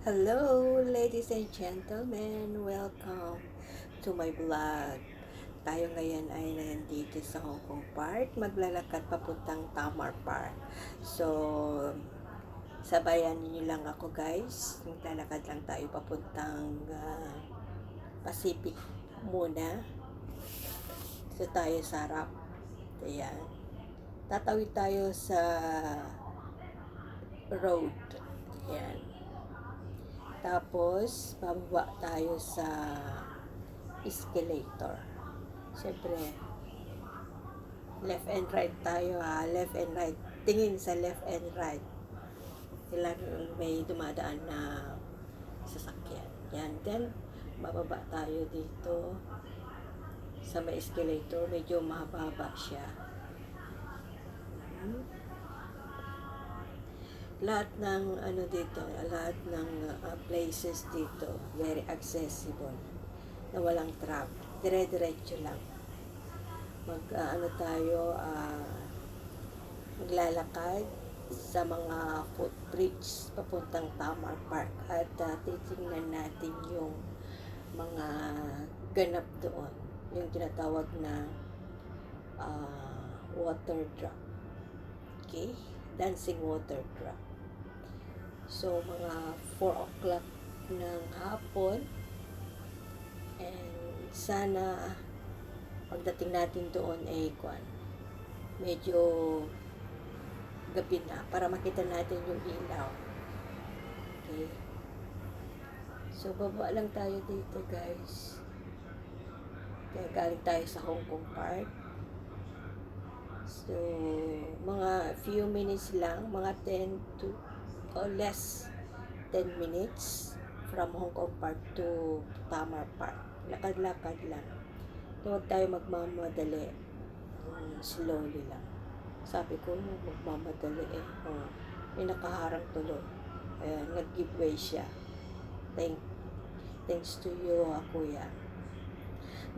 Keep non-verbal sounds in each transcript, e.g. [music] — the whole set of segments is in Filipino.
Hello, ladies and gentlemen. Welcome to my vlog. Tayo ngayon ay nandito sa Hong Kong Park. Maglalakad papuntang Tamar Park. So, sabayan niyo lang ako guys. Maglalakad lang tayo papuntang ah, Pacific muna. So, tayo sa harap. Ayan. Tatawid tayo sa road. Ayan. Tapos, bababa tayo sa escalator. Siyempre, left and right tayo ha. Left and right. Tingin sa left and right. Kailan may dumadaan na sasakyan. Yan. Then, bababa tayo dito sa may escalator. Medyo mahaba siya. Hmm lahat ng ano dito, lahat ng uh, places dito very accessible na walang trap. Dire-diretso lang. Mag uh, ano tayo uh, maglalakad sa mga footbridge papuntang Tamar Park at uh, titingnan natin yung mga ganap doon yung tinatawag na uh, water drop okay dancing water drop So, mga 4 o'clock ng hapon. And sana pagdating natin doon ay kwan, medyo gabi na para makita natin yung ilaw. Okay. So, baba lang tayo dito guys. Kaya galing tayo sa Hong Kong Park. So, mga few minutes lang, mga 10 to or less 10 minutes from Hong Kong Park to Tamar Park. Lakad-lakad lang. Huwag tayo magmamadali. Um, slowly lang. Sabi ko, magmamadali eh. Oh, may nakaharang tuloy. Ayan, nag-giveaway siya. Thank, thanks to you, ha, kuya.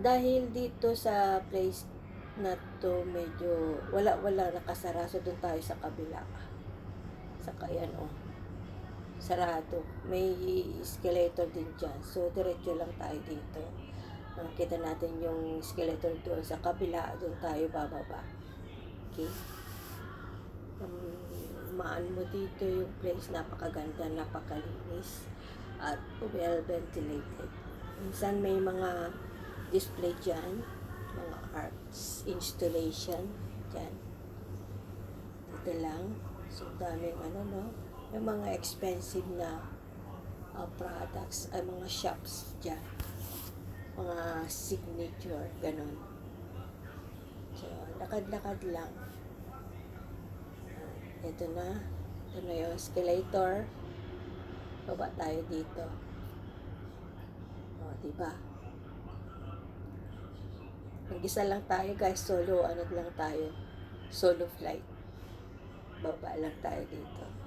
Dahil dito sa place na to medyo wala-wala nakasara so doon tayo sa kabila saka yan oh sarado. May escalator din dyan. So, diretso lang tayo dito. Nakita natin yung escalator doon sa kabila. Doon tayo bababa. Okay? Um, maan mo dito yung place. Napakaganda, napakalinis. At well ventilated. Minsan may mga display dyan. Mga arts installation. Dyan. Dito lang. So, daming ano, no? Yung mga expensive na uh, products ay mga shops dyan. Mga signature ganun. So lakad-lakad lang. Ito na. Ito na yung escalator. Baba tayo dito. O oh, diba? Mag-isa lang tayo guys. Solo ano lang tayo. Solo flight. Baba lang tayo dito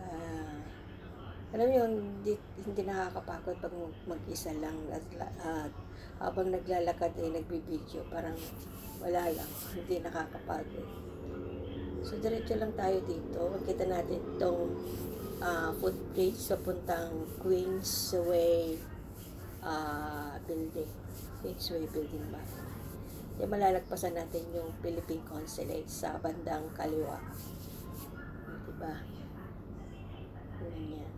uh, alam yun, hindi, hindi nakakapagod pag mag-isa lang at uh, habang naglalakad ay nagbibideo, parang wala lang, [laughs] hindi nakakapagod. So, diretso lang tayo dito. Makita natin itong uh, footbridge sa puntang Queensway uh, building. Queensway building ba? Di malalagpasan natin yung Philippine Consulate sa bandang kaliwa. Diba? Ganyan.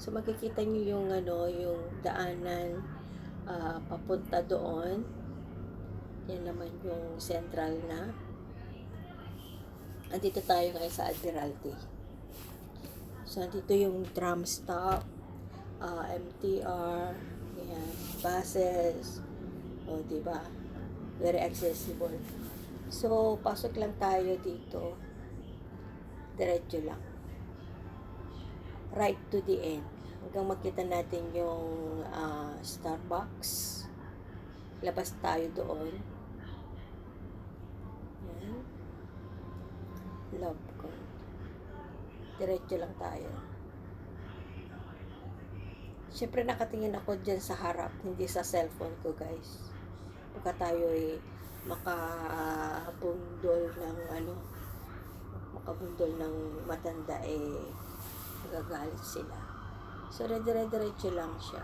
So makikita niyo yung ano, yung daanan uh, papunta doon. Yan naman yung central na. Andito tayo ngayon sa Admiralty. So andito yung tram stop, uh, MTR, yan, buses. O, di ba? Very accessible. So, pasok lang tayo dito. Diretso lang right to the end. Hanggang makita natin yung uh, Starbucks. Labas tayo doon. Yan. Love ko. Diretso lang tayo. Siyempre nakatingin ako dyan sa harap, hindi sa cellphone ko guys. Pagka tayo ay makabundol ng ano, makabundol ng matanda eh magagalit sila. So, redire-diretso lang siya.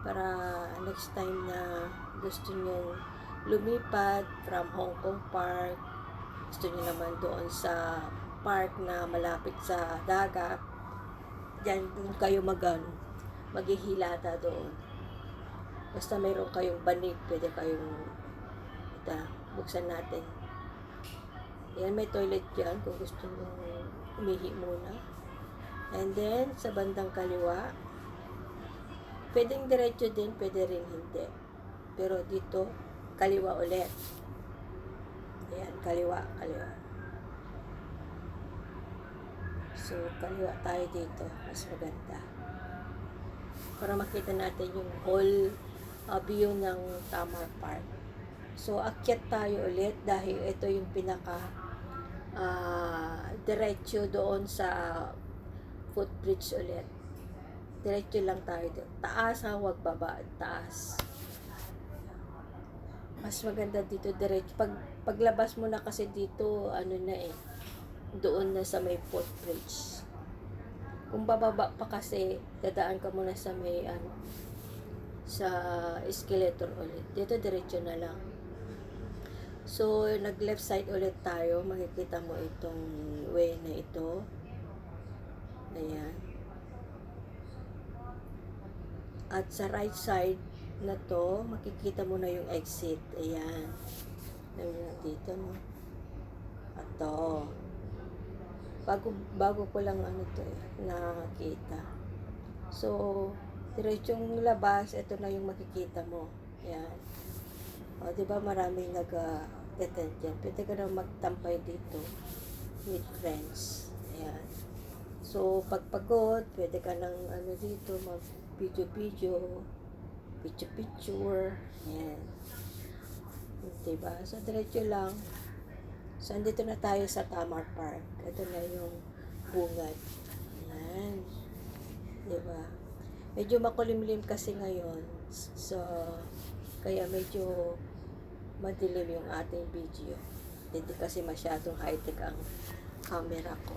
Para next time na gusto nyo lumipat from Hong Kong Park, gusto nyo naman doon sa park na malapit sa dagat, dyan kayo mag ano, maghihilata doon. Basta mayroon kayong banig, pwede kayong ita, buksan natin. Yan, may toilet dyan kung gusto nyo umihi muna. And then, sa bandang kaliwa, pwedeng diretso din, pwede rin hindi. Pero dito, kaliwa ulit. Ayan, kaliwa, kaliwa. So, kaliwa tayo dito. Mas maganda. Para makita natin yung whole uh, view ng Tamar Park. So, akyat tayo ulit dahil ito yung pinaka ah, diretso doon sa footbridge ulit. Diretso lang tayo doon. Taas ha, wag baba. Taas. Mas maganda dito diretso. Pag, paglabas mo na kasi dito, ano na eh, doon na sa may footbridge. Kung bababa pa kasi, dadaan ka muna sa may ano, sa escalator ulit. Dito diretso na lang. So, nag left side ulit tayo. Makikita mo itong way na ito. Ayan. At sa right side na to, makikita mo na yung exit. Ayan. Ayan dito, no? At to. Bago, bago ko lang ano to eh, nakakita. So, diretsong labas, ito na yung makikita mo. Ayan. O, di ba maraming nag-attend dyan. Pwede ka na magtampay dito with friends. Ayan. So, pag pagod, pwede ka nang ano dito, mag video-video, picture-picture. Ayan. Diba? So, diretso lang. So, andito na tayo sa Tamar Park. Ito na yung bungad. Ayan. Diba? Medyo makulimlim kasi ngayon. So, kaya medyo madilim yung ating video. Hindi kasi masyadong high-tech ang camera ko.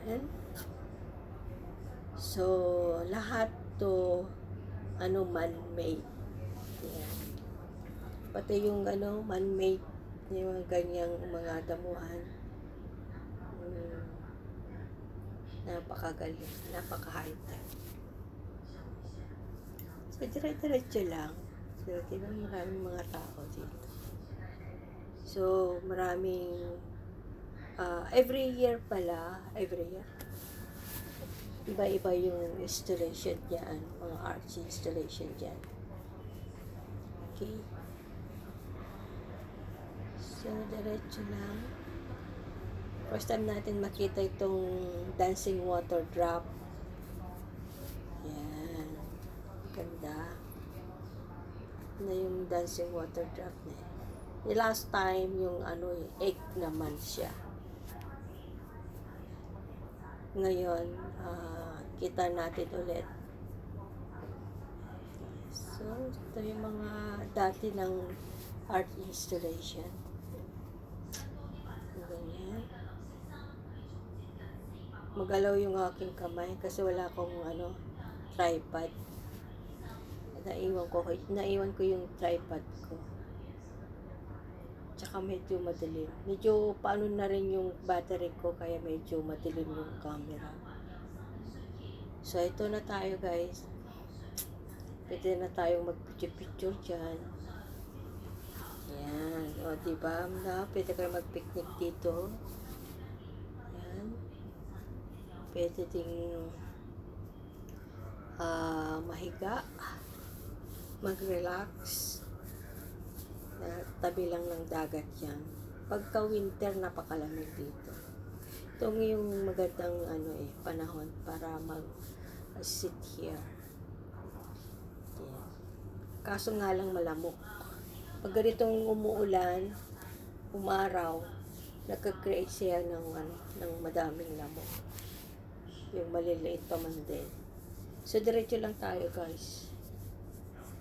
Ayan. So, lahat to ano man-made. Ayan. Pati yung ano man-made yung mga ganyang mga damuhan. Hmm. Napakagaling. Napaka-high-tech. So, dire-diretso lang. So, ba maraming mga tao dito. So, maraming ah, every year pala, every year, iba-iba yung installation dyan, mga arts installation dyan. Okay. So, diretso lang. First time natin makita itong dancing water drop. Yan. Ganda. Na yung dancing water drop na yun. Yung last time, yung ano, eh, egg naman siya. Ngayon, ah, kita natin ulit. So, ito yung mga dati ng art installation. Ganyan. Magalaw yung aking kamay kasi wala akong ano, tripod. Naiwan ko, naiwan ko yung tripod ko. Tsaka medyo madilim. Medyo paano na rin yung battery ko kaya medyo madilim yung camera. So, ito na tayo guys. Pwede na tayong mag-picture-picture dyan. Yan. O, diba? Na, pwede kayo mag-picnic dito. Yan. Pwede ding ah mahiga. Mag-relax. Na, tabi lang ng dagat yan. Pagka winter, napakalamig dito. Ito yung magandang ano eh, panahon para mag sit here. Kaso nga lang malamok. Pag ganitong umuulan, umaraw, nagka-create siya ng, ano, ng madaming lamok. Yung maliliit pa man din. So, diretso lang tayo, guys.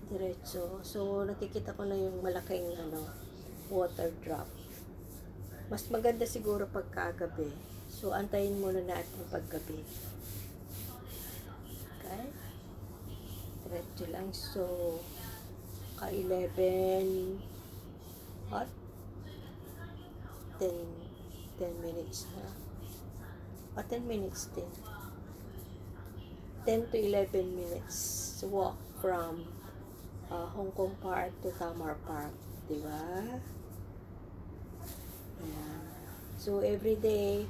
Diretso. So, nakikita ko na yung malaking, ano, water drop. Mas maganda siguro pagkagabi. So, antayin muna natin paggabi. Okay? Diretso lang. So, ka-11 hot 10 10 minutes na. O, 10 minutes din. 10 to 11 minutes walk from uh, Hong Kong Park to Tamar Park. Di ba? So, every day,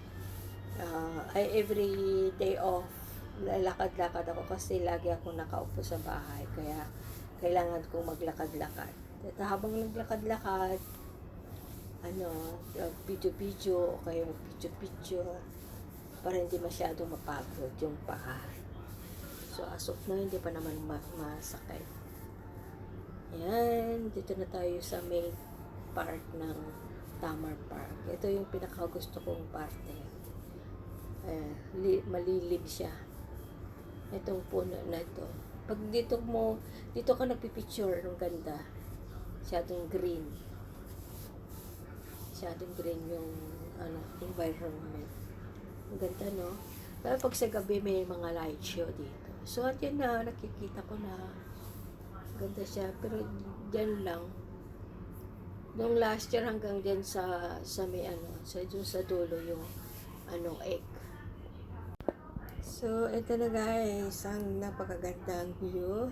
uh, ay every day off, lalakad-lakad ako kasi lagi ako nakaupo sa bahay. Kaya, kailangan kong maglakad-lakad. At habang naglakad-lakad, ano, uh, video-video, o kaya picture-picture, para hindi masyado mapagod yung paa. So, as of now, hindi pa naman ma- masakit. Ayan, dito na tayo sa main part ng Tamar Park. Ito yung pinakagusto kong parte. Eh, li- malilib siya. Itong puno na ito. Pag dito mo, dito ka nagpipicture, ang ganda. Masyadong green. Masyadong green yung ano, environment. Ang ganda, no? Pero pag sa gabi, may mga light show dito. So, at yun na, nakikita ko na ganda siya. Pero dyan lang. Nung last year hanggang dyan sa, sa may ano, sa, dun sa dulo yung anong egg. So, ito na guys, ang napakagandang view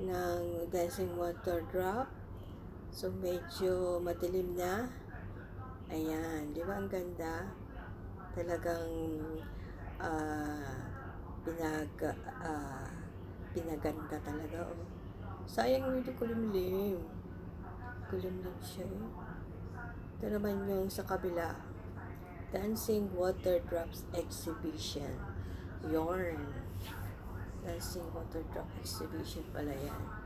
ng dancing water drop. So, medyo madilim na. Ayan, di ba ang ganda? Talagang ah pinag ah, pinaganda talaga oh. Sayang hindi kulimlim. Kulimlim siya eh. Ito naman yung sa kabila. Dancing Water Drops Exhibition. Yarn. Dancing Water Drop Exhibition pala yan.